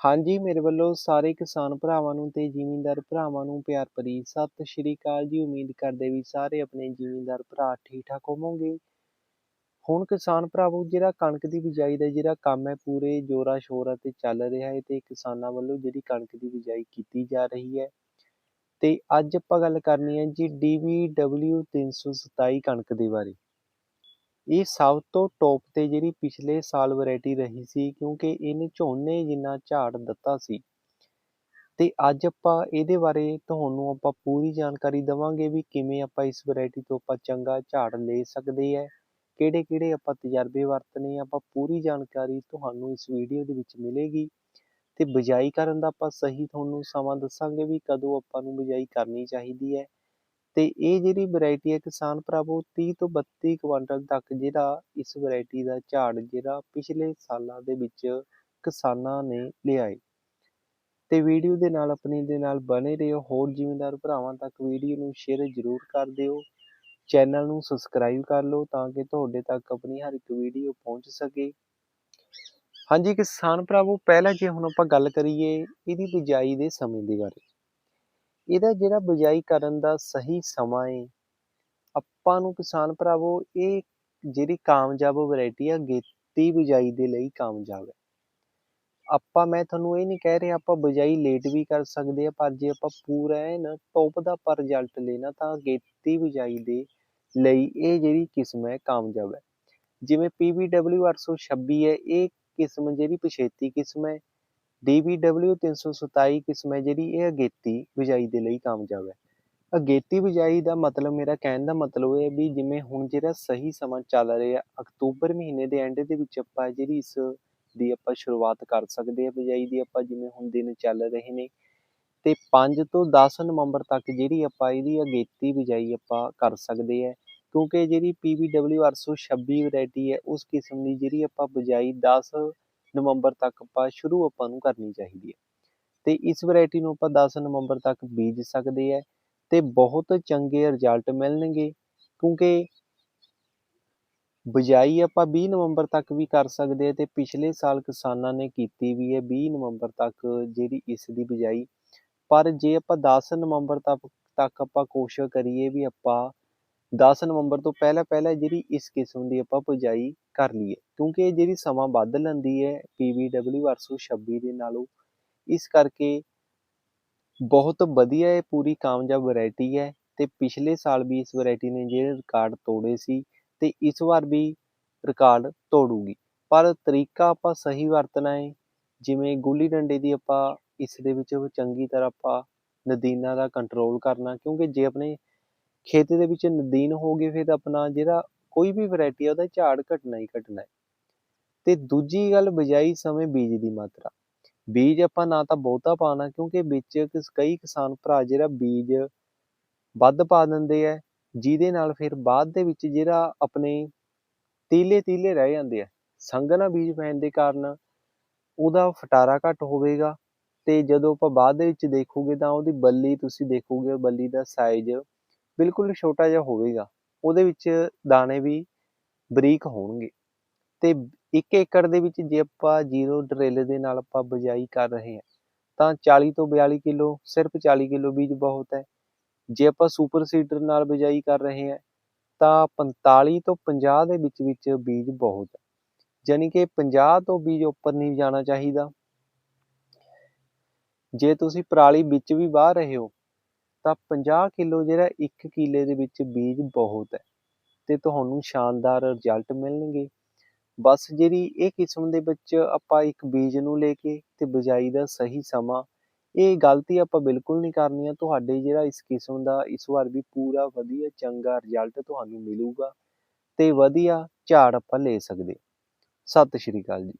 ਹਾਂਜੀ, ਮੇਰੇ ਵੱਲੋਂ ਸਾਰੇ ਕਿਸਾਨ ਭਰਾਵਾਂ ਨੂੰ ਤੇ ਜ਼ਿਮੀਂਦਾਰ ਭਰਾਵਾਂ ਨੂੰ ਪਿਆਰ ਭਰੀ ਸਤਿ ਸ਼੍ਰੀ ਅਕਾਲ ਜੀ। ਉਮੀਦ ਕਰਦੇ ਵੀ ਸਾਰੇ ਆਪਣੇ ਜ਼ਿਮੀਂਦਾਰ ਭਰਾ ਠੀਕ ਠਾਕ ਹੋਵੋਗੇ। ਹੁਣ ਕਿਸਾਨ ਭਰਾਵੋ, ਜਿਹੜਾ ਕਣਕ ਦੀ ਬਿਜਾਈ ਦਾ ਜਿਹੜਾ ਕੰਮ ਹੈ, ਪੂਰੇ ਜੋਰਾਂ ਸ਼ੋਰਾਂ ਤੇ ਚੱਲ ਰਿਹਾ ਹੈ ਤੇ ਕਿਸਾਨਾਂ ਵੱਲੋਂ ਜਿਹੜੀ ਕਣਕ ਦੀ ਬਿਜਾਈ ਕੀਤੀ ਜਾ ਰਹੀ ਹੈ। ਤੇ ਅੱਜ ਆਪਾਂ ਗੱਲ ਕਰਨੀ ਹੈ ਜੀ DVW 327 ਕਣਕ ਦੇ ਬਾਰੇ। ਇਹ ਸਭ ਤੋਂ ਟੌਪ ਤੇ ਜਿਹੜੀ ਪਿਛਲੇ ਸਾਲ ਵੈਰਾਈਟੀ ਰਹੀ ਸੀ ਕਿਉਂਕਿ ਇਹਨੇ ਝੋਨੇ ਜਿੰਨਾ ਝਾੜ ਦਿੱਤਾ ਸੀ। ਤੇ ਅੱਜ ਆਪਾਂ ਇਹਦੇ ਬਾਰੇ ਤੁਹਾਨੂੰ ਆਪਾਂ ਪੂਰੀ ਜਾਣਕਾਰੀ ਦਵਾਂਗੇ ਵੀ ਕਿਵੇਂ ਆਪਾਂ ਇਸ ਵੈਰਾਈਟੀ ਤੋਂ ਆਪਾਂ ਚੰਗਾ ਝਾੜ ਲੈ ਸਕਦੇ ਹੈ ਕਿਹੜੇ ਕਿਹੜੇ ਆਪਾਂ ਤਜਰਬੇ ਵਰਤਨੇ ਆਪਾਂ ਪੂਰੀ ਜਾਣਕਾਰੀ ਤੁਹਾਨੂੰ ਇਸ ਵੀਡੀਓ ਦੇ ਵਿੱਚ ਮਿਲੇਗੀ। ਤੇ ਬਿਜਾਈ ਕਰਨ ਦਾ ਆਪਾਂ ਸਹੀ ਤੁਹਾਨੂੰ ਸਮਾਂ ਦੱਸਾਂਗੇ ਵੀ ਕਦੋਂ ਆਪਾਂ ਨੂੰ ਬਿਜਾਈ ਕਰਨੀ ਚਾਹੀਦੀ ਹੈ ਤੇ ਇਹ ਜਿਹੜੀ ਵੈਰਾਈਟੀ ਹੈ ਕਿਸਾਨ ਭਰਾਵੋ 30 ਤੋਂ 32 ਕੁਇੰਟਲ ਤੱਕ ਜਿਹੜਾ ਇਸ ਵੈਰਾਈਟੀ ਦਾ ਝਾੜ ਜਿਹੜਾ ਪਿਛਲੇ ਸਾਲਾਂ ਦੇ ਵਿੱਚ ਕਿਸਾਨਾਂ ਨੇ ਲਿਆਏ ਹੈ ਤੇ ਵੀਡੀਓ ਦੇ ਨਾਲ, ਆਪਣੀ ਦੇ ਨਾਲ ਬਣੇ ਰਹੋ। ਹੋਰ ਜ਼ਿਮੀਂਦਾਰ ਭਰਾਵਾਂ ਤੱਕ ਵੀਡੀਓ ਨੂੰ ਸ਼ੇਅਰ ਜ਼ਰੂਰ ਕਰ ਦਿਓ। ਚੈਨਲ ਨੂੰ ਸਬਸਕ੍ਰਾਈਬ ਕਰ ਲਓ ਤਾਂ ਕਿ ਤੁਹਾਡੇ ਤੱਕ ਆਪਣੀ ਹਰ ਇੱਕ ਵੀਡੀਓ ਪਹੁੰਚ ਸਕੇ। ਹਾਂਜੀ ਕਿਸਾਨ ਭਰਾਵੋ, ਪਹਿਲਾਂ ਜੇ ਹੁਣ ਆਪਾਂ ਗੱਲ ਕਰੀਏ ਇਹਦੀ ਬਿਜਾਈ ਦੇ ਸਮੇਂ ਦੇ ਬਾਰੇ। ਇਹਦਾ ਜਿਹੜਾ ਬਿਜਾਈ ਕਰਨ ਦਾ ਸਹੀ ਸਮਾਂ ਹੈ ਆਪਾਂ ਨੂੰ ਕਿਸਾਨ ਭਰਾਵੋ, ਇਹ ਜਿਹੜੀ ਕਾਮਯਾਬ ਵੈਰਾਈਟੀ ਆ, ਗੇਤੀ ਬਿਜਾਈ ਦੇ ਲਈ ਕਾਮਯਾਬ ਹੈ ਆਪਾਂ, ਮੈਂ ਤੁਹਾਨੂੰ ਇਹ ਨਹੀਂ ਕਹਿ ਰਿਹਾ, ਆਪਾਂ ਬਿਜਾਈ ਲੇਟ ਵੀ ਕਰ ਸਕਦੇ ਆ, ਪਰ ਜੇ ਆਪਾਂ ਪੂਰਾ ਐਨ ਟੌਪ ਦਾ ਪਰ ਰਿਜ਼ਲਟ ਲੈਣਾ ਤਾਂ ਗੇਤੀ ਬਿਜਾਈ ਦੇ ਲਈ ਇਹ ਜਿਹੜੀ ਕਿਸਮ ਹੈ, ਕਾਮਯਾਬ ਹੈ। ਜਿਵੇਂ PBW 826 ਹੈ, ਇਹ ਕਿਸਮ ਜਿਹੜੀ ਪਛੇਤੀ ਕਿਸਮ ਹੈ DBW 327 ਕਿਸਮ ਹੈ ਜਿਹੜੀ ਇਹ ਅਗੇਤੀ ਬਿਜਾਈ ਦੇ ਲਈ ਕਾਮਯਾਬ ਹੈ। ਅਗੇਤੀ ਬਿਜਾਈ ਦਾ ਮਤਲਬ ਮੇਰਾ ਕਹਿਣ ਦਾ ਮਤਲਬ ਇਹ ਵੀ ਜਿਵੇਂ ਹੁਣ ਜਿਹੜਾ ਸਹੀ ਸਮਾਂ ਚੱਲ ਰਿਹਾ, ਅਕਤੂਬਰ ਮਹੀਨੇ ਦੇ ਐਂਡ ਦੇ ਵਿੱਚ ਆਪਾਂ ਜਿਹੜੀ ਇਸ ਦੀ ਆਪਾਂ ਸ਼ੁਰੂਆਤ ਕਰ ਸਕਦੇ ਆ ਬਿਜਾਈ ਦੀ, ਆਪਾਂ ਜਿਵੇਂ ਹੁਣ ਦਿਨ ਚੱਲ ਰਹੇ ਨੇ, ਤੇ 5 ਤੋਂ 10 ਨਵੰਬਰ ਤੱਕ ਜਿਹੜੀ ਆਪਾਂ ਇਹਦੀ ਅਗੇਤੀ ਬਿਜਾਈ ਆਪਾਂ ਕਰ ਸਕਦੇ ਆ ਕਿਉਂਕਿ ਜਿਹੜੀ PBW 826 ਵੈਰਾਈਟੀ ਹੈ, ਉਸ ਕਿਸਮ ਦੀ ਜਿਹੜੀ ਆਪਾਂ ਬਿਜਾਈ 10 ਨਵੰਬਰ ਤੱਕ ਆਪਾਂ ਸ਼ੁਰੂ ਆਪਾਂ ਨੂੰ ਕਰਨੀ ਚਾਹੀਦੀ ਹੈ। ਤੇ ਇਸ ਵੈਰਾਈਟੀ ਨੂੰ ਆਪਾਂ 10 ਨਵੰਬਰ ਤੱਕ ਬੀਜ ਸਕਦੇ ਆ ਤੇ ਬਹੁਤ ਚੰਗੇ ਰਿਜ਼ਲਟ ਮਿਲਣਗੇ ਕਿਉਂਕਿ ਬਿਜਾਈ ਆਪਾਂ 20 ਨਵੰਬਰ ਤੱਕ ਵੀ ਕਰ ਸਕਦੇ ਆ ਤੇ ਪਿਛਲੇ ਸਾਲ ਕਿਸਾਨਾਂ ਨੇ ਕੀਤੀ ਵੀ ਹੈ 20 ਨਵੰਬਰ ਤੱਕ ਜਿਹੜੀ ਇਸ ਦੀ ਬਿਜਾਈ। ਪਰ ਜੇ ਆਪਾਂ 10 ਨਵੰਬਰ ਤੱਕ ਤੱਕ ਆਪਾਂ ਕੋਸ਼ਿਸ਼ ਕਰੀਏ ਵੀ ਆਪਾਂ 10 ਨਵੰਬਰ ਤੋਂ ਪਹਿਲਾਂ ਪਹਿਲਾਂ ਜਿਹੜੀ ਇਸ ਕਿਸਮ ਦੀ ਆਪਾਂ ਬਿਜਾਈ ਕਰ ਲਈਏ ਕਿਉਂਕਿ ਇਹ ਜਿਹੜੀ ਸਮਾਂ ਵੱਧ ਲੈਂਦੀ ਹੈ PVW 826 ਦੇ ਨਾਲੋਂ, ਇਸ ਕਰਕੇ ਬਹੁਤ ਵਧੀਆ ਇਹ ਪੂਰੀ ਕਾਮਯਾਬ ਵੈਰਾਈਟੀ ਹੈ ਤੇ ਪਿਛਲੇ ਸਾਲ ਵੀ ਇਸ ਵੈਰਾਈਟੀ ਨੇ ਜਿਹੜੇ ਰਿਕਾਰਡ ਤੋੜੇ ਸੀ ਤੇ ਇਸ ਵਾਰ ਵੀ ਰਿਕਾਰਡ ਤੋੜੂਗੀ। ਪਰ ਤਰੀਕਾ ਆਪਾਂ ਸਹੀ ਵਰਤਣਾ ਹੈ ਜਿਵੇਂ ਗੁੱਲੀ ਡੰਡੇ ਦੀ ਆਪਾਂ ਇਸ ਦੇ ਵਿੱਚ ਚੰਗੀ ਤਰ੍ਹਾਂ ਆਪਾਂ ਨਦੀਨਾਂ ਦਾ ਕੰਟਰੋਲ ਕਰਨਾ, ਕਿਉਂਕਿ ਜੇ ਆਪਣੇ ਖੇਤ ਦੇ ਵਿੱਚ ਨਦੀਨ ਹੋ ਗਏ ਫਿਰ ਆਪਣਾ ਜਿਹੜਾ ਕੋਈ ਵੀ ਵੈਰਾਈਟੀ ਆ, ਉਹਦਾ ਝਾੜ ਘਟਣਾ ਹੀ ਘਟਣਾ ਹੈ। ਤੇ ਦੂਜੀ ਗੱਲ ਬਿਜਾਈ ਸਮੇਂ ਬੀਜ ਦੀ ਮਾਤਰਾ। ਬੀਜ ਆਪਾਂ ਨਾ ਤਾਂ ਬਹੁਤਾ ਪਾਣਾ ਕਿਉਂਕਿ ਵਿੱਚ ਕਈ ਕਿਸਾਨ ਭਰਾ ਜਿਹੜਾ ਬੀਜ ਵੱਧ ਪਾ ਦਿੰਦੇ ਆ, ਜਿਹਦੇ ਨਾਲ ਫਿਰ ਬਾਅਦ ਦੇ ਵਿੱਚ ਜਿਹੜਾ ਆਪਣੇ ਤੀਲੇ ਤੀਲੇ ਰਹਿ ਜਾਂਦੇ ਆ। ਸੰਘਣਾ ਬੀਜ ਪੈਣ ਦੇ ਕਾਰਨ ਉਹਦਾ ਫਟਾਰਾ ਘੱਟ ਹੋਵੇਗਾ ਤੇ ਜਦੋਂ ਆਪਾਂ ਬਾਅਦ ਦੇ ਵਿੱਚ ਦੇਖੋਗੇ ਤਾਂ ਉਹਦੀ ਬੱਲੀ ਤੁਸੀਂ ਦੇਖੋਗੇ, ਬੱਲੀ ਦਾ ਸਾਈਜ਼ ਬਿਲਕੁਲ ਛੋਟਾ ਜਿਹਾ ਹੋਵੇਗਾ। ਉਹਦੇ ਵਿੱਚ ਦਾਣੇ ਵੀ ਬਰੀਕ ਹੋਣਗੇ। ਤੇ 1 ਏਕੜ ਦੇ ਵਿੱਚ ਜੇ ਆਪਾਂ ਜ਼ੀਰੋ ਡਰਿਲ ਦੇ ਨਾਲ ਆਪਾਂ ਬਿਜਾਈ ਕਰ ਰਹੇ ਹਾਂ, ਤਾਂ 40 ਤੋਂ 42 ਕਿਲੋ, ਸਿਰਫ 40 ਕਿਲੋ ਬੀਜ ਬਹੁਤ ਹੈ। ਜੇ ਆਪਾਂ ਸੁਪਰ ਸੀਡਰ ਨਾਲ ਬਿਜਾਈ ਕਰ ਰਹੇ ਹਾਂ, ਤਾਂ 45 ਤੋਂ 50 ਦੇ ਵਿੱਚ ਵਿੱਚ ਬੀਜ ਬਹੁਤ ਹੈ। ਯਾਨੀ ਕਿ 50 ਤੋਂ ਬੀਜ ਉੱਪਰ ਨਹੀਂ ਜਾਣਾ ਚਾਹੀਦਾ। ਜੇ ਤੁਸੀਂ ਪਰਾਲੀ ਵਿੱਚ ਵੀ ਵਾਹ ਰਹੇ ਹੋ ਤਾਂ 50 ਕਿਲੋ ਜਿਹੜਾ ਇੱਕ ਕਿੱਲੇ ਦੇ ਵਿੱਚ ਬੀਜ ਬਹੁਤ ਹੈ ਅਤੇ ਤੁਹਾਨੂੰ ਸ਼ਾਨਦਾਰ ਰਿਜ਼ਲਟ ਮਿਲਣਗੇ। ਬਸ ਜਿਹੜੀ ਇਹ ਕਿਸਮ ਦੇ ਵਿੱਚ ਆਪਾਂ ਇੱਕ ਬੀਜ ਨੂੰ ਲੈ ਕੇ ਅਤੇ ਬਿਜਾਈ ਦਾ ਸਹੀ ਸਮਾਂ, ਇਹ ਗਲਤੀ ਆਪਾਂ ਬਿਲਕੁਲ ਨਹੀਂ ਕਰਨੀ ਆ। ਤੁਹਾਡੇ ਜਿਹੜਾ ਇਸ ਕਿਸਮ ਦਾ ਇਸ ਵਾਰ ਵੀ ਪੂਰਾ ਵਧੀਆ ਚੰਗਾ ਰਿਜ਼ਲਟ ਤੁਹਾਨੂੰ ਮਿਲੂਗਾ ਤੇ ਵਧੀਆ ਝਾੜ ਆਪਾਂ ਲੈ ਸਕਦੇ। ਸਤਿ ਸ਼੍ਰੀ ਅਕਾਲ ਜੀ।